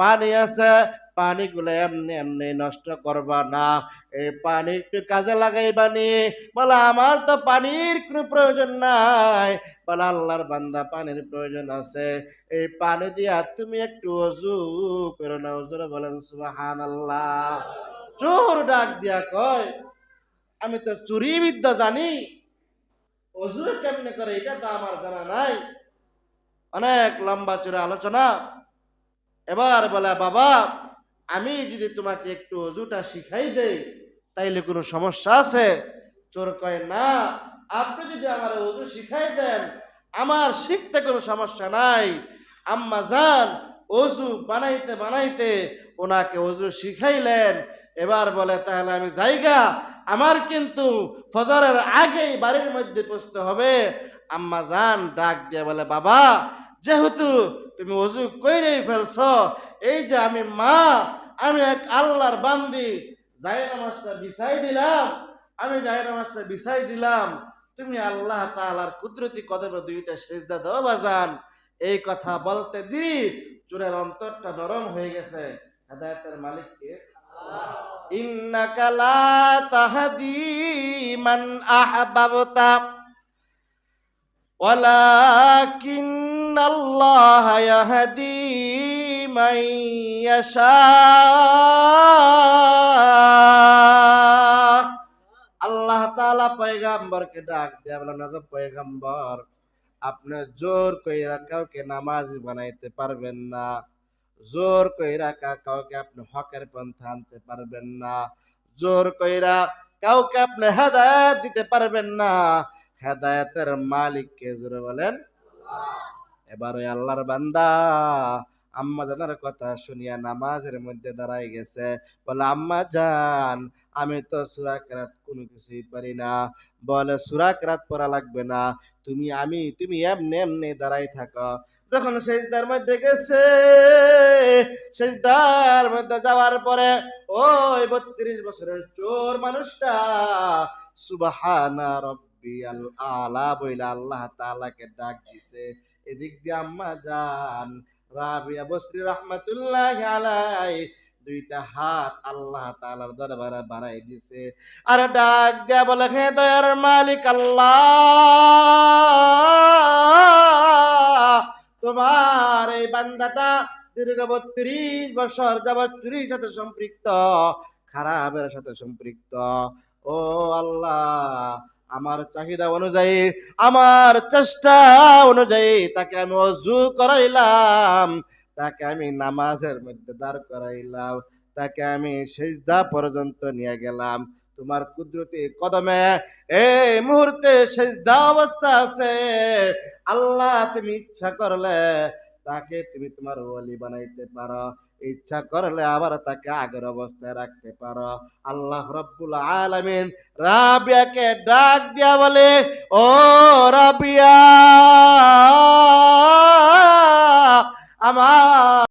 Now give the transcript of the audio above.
পানি আছে, পানিগুলো এমনি এমনি নষ্ট করবা না। এই পানি একটু কাজে লাগাইবা নি। বলে, আমার তো পানির কোনো প্রয়োজন নাই। বলে, আল্লাহর বান্দা, পানির প্রয়োজন আছে। এই পানি দিয়া তুমি একটু অজু করো না অজুরে বলেন সুবাহান আল্লাহ চোর ডাক দিয়া কয়, আমি তো চুরি বিদ্যা জানি। অজু কেমনে করে? এটা তো আমার জানা নাই। অনেক লম্বা চূড়া আলোচনা। এবার বলে, বাবা, আমি যদি তোমাকে একটু অজুটা শিখাই দেই, তাইলে কোনো সমস্যা আছে? চোর কয়, না, আপনি যদি আমার অজু শিখাই দেন, আমার শিখতে কোনো সমস্যা নাই। আম্মা যান, অজু বানাইতে বানাইতে ওনাকে অজু শিখাইলেন। এবার বলে, তাহলে আমি জায়গা, আমার কিন্তু ফজরের আগেই বাড়ির মধ্যে পৌঁছতে হবে। আম্মা যান, ডাক দিয়ে বলে, বাবা যেহেতু তুমি অজু কইরেই ফেলছ, এই যে আমি মা, আমি এক আল্লাহর বান্দি জায়নামাজটা বিছাই দিলাম, আমি জায়নামাজটা বিছাই দিলাম, তুমি আল্লাহ তাআলার কুদরতি কদমে দুইটা সেজদা দাও বাজান এই কথা বলতে দিই চুরের অন্তরটা নরম হয়ে গেছে। হেদায়তের মালিককে ইন্নাকা লা তাহদি মান আহবাবতা ولكن الله يهدي من يشاء আল্লাহ তাআলা পয়গাম্বরকে ডাক দেয়া বলেন ওগো পয়গাম্বর আপনি জোর কইরা কাউকে নামাজি বানাইতে পারবেন না জোর কইরা কা- কাউকে আপনি হকের পন্থা আনতে পারবেন না জোর কইরা কাউকে আপনি হেদায়েত দিতে পারবেন না হেদায়েতের মালিককে জোরে বলেন এবার ওই আল্লাহর বান্দা। আম্মা জানার কথা শুনিয়া নামাজের মধ্যে দাঁড়াই গেছে। বলে, আম্মা জান, আমি তো সুরাকেরাত কোনো কিছুই পারি না। বলে সুরাকেরাত পড়া লাগবে না। তুমি, আমি, তুমি এমনি এমনি দাঁড়াই থাকো। যখন সেজদার মধ্যে গেছে, সেজদার মধ্যে যাওয়ার পরে ওই বত্রিশ বছরের চোর মানুষটা সুবাহানা রব্বিয়াল আলা বইলা আল্লাহ তাআলাকে ডাক দিছে। এদিক দিয়ে আম্মা জান রাবিয়া বসরি রহমাতুল্লাহ আলাই দুইটা হাত আল্লাহ তাআলার দরবারে বাড়াই দিছে। আর ডাক দিয়া বলে, হে দয়ার মালিক আল্লাহ, তোমার এই বান্দাটা দীর্ঘ বত্রিশ বছর যাবৎ চুরির সাথে সম্পৃক্ত, খারাপের সাথে সম্পৃক্ত। ও আল্লাহ আমার চাহিদা অনুযায়ী, আমার চেষ্টা অনুযায়ী তাকে আমি অজু করাইলাম, তাকে আমি নামাজের মধ্যে দাঁড় করাইলাম, তাকে আমি সেজদা পর্যন্ত নিয়ে গেলাম। তোমার কুদরতি কদমে এই মুহূর্তে সেজদা অবস্থা আছে। আল্লাহ তুমি ইচ্ছা করলে তাকে তুমি তোমার ওলি বানাইতে পারো। ইচ্ছা করলে আবার তাকে আগের অবস্থায় রাখতে পারো। আল্লাহ রব্বুল আলমিন রাবিয়াকে ডাক দিয়া বলে, ও রাবিয়া!